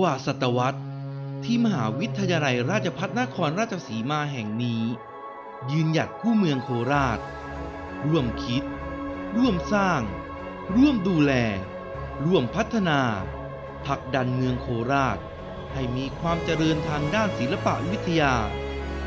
กว่าศตวรรษ ที่มหาวิทยาลัยราชภัฏนครราชสีมาแห่งนี้ ยืนหยัดคู่เมืองโคราช ร่วมคิด ร่วมสร้าง ร่วมดูแล ร่วมพัฒนาผลักดันเมืองโคราช ให้มีความเจริญทางด้านศิลปะวิทยา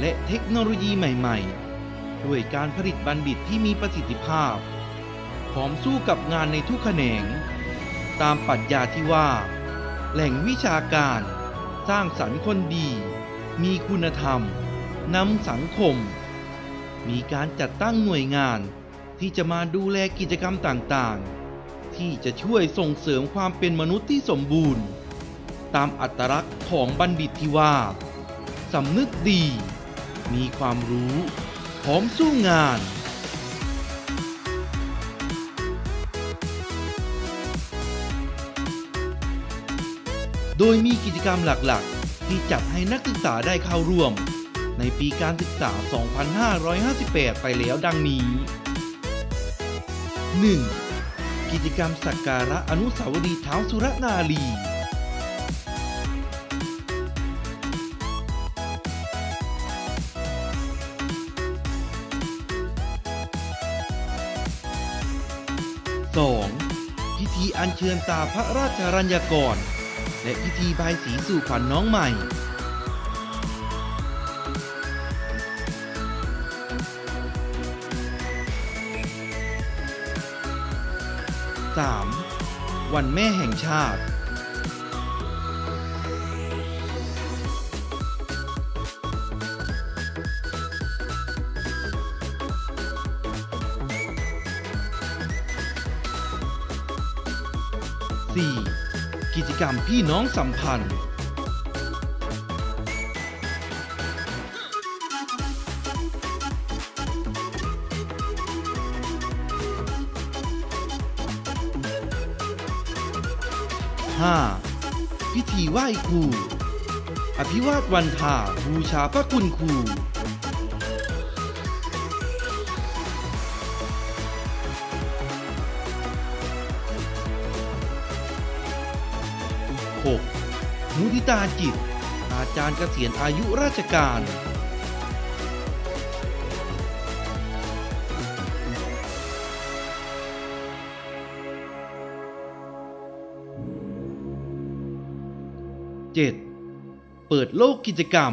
และเทคโนโลยีใหม่ๆ ด้วยการผลิตบัณฑิตที่มีประสิทธิภาพพร้อมสู้กับงานในทุกแขนง ตามปรัชญาที่ว่า แหล่งวิชาการ สร้างสรรค์คนดี มีคุณธรรมนำสังคม มีการจัดตั้งหน่วยงานที่จะมาดูแลกิจกรรมต่างๆ ที่จะช่วยส่งเสริมความเป็นมนุษย์ที่สมบูรณ์ ตามอัตลักษณ์ของบัณฑิตที่ว่าสำนึกดี มีความรู้ พร้อมสู้งาน โดยมีกิจกรรมหลักๆ ที่จัดให้นักศึกษาได้เข้าร่วม ในปีการศึกษา 2558 ไปแล้วดังนี้ 1. กิจกรรมสักการะอนุสาวรีย์เท้าสุรนารี 2. พิธีอัญเชิญตาพระราชรัญญากร และพิธีบายสีสู่ขวัญน้องใหม่ 3. วันแม่แห่งชาติ 4. กิจกรรมพี่น้องสัมพันธ์ 5. พิธีไหว้ครู อภิวาทวันทาบูชาพระคุณครู 6. มุทิตาจิต อาจารย์เกษียณอายุราชการ 7. เปิดโลกกิจกรรม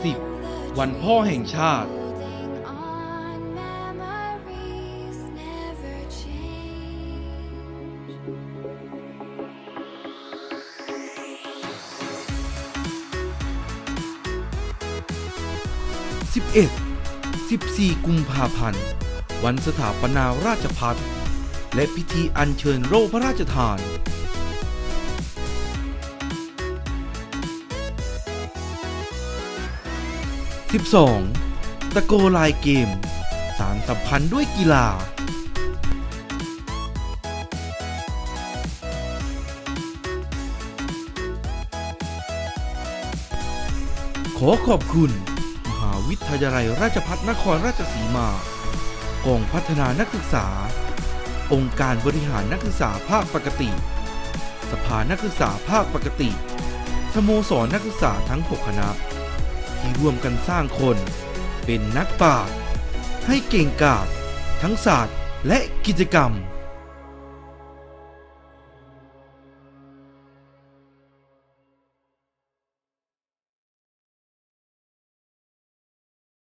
10. in the วันพ่อแห่งชาติ Holding on memories never change. 11 14 กุมภาพันธ์ วันสถาปนาราชพัฒและพิธีอัญเชิญโล่พระราชทาน 12. ตะโกลายเกม สารสัมพันธ์ด้วยกีฬา ขอขอบคุณ มหาวิทยาลัยราชภัฏนครราชสีมากองพัฒนานักศึกษา องค์การบริหารนักศึกษาภาคปกติ สภานักศึกษาภาคปกติ สโมสรนักศึกษาทั้ง 6 คณะ ที่ร่วมกันสร้างคน เป็นนักปราชญ์ให้เก่งกาจทั้งศาสตร์และกิจกรรม